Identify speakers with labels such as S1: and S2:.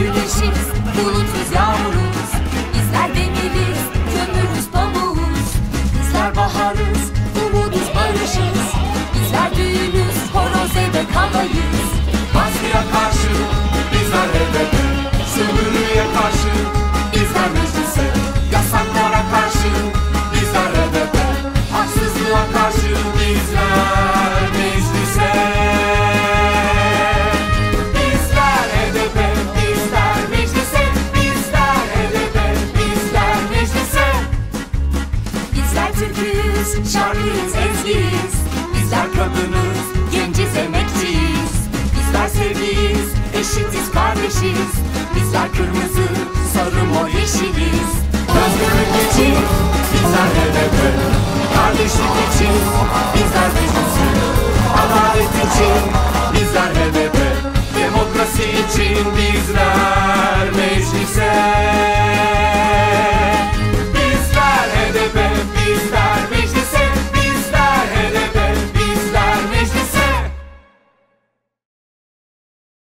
S1: güneşiz, bulutuz yağmuruz. Bizler deniz, kömürüz pamuğuz. Bizler baharız, Türküz, şarkıyız, ezgiyiz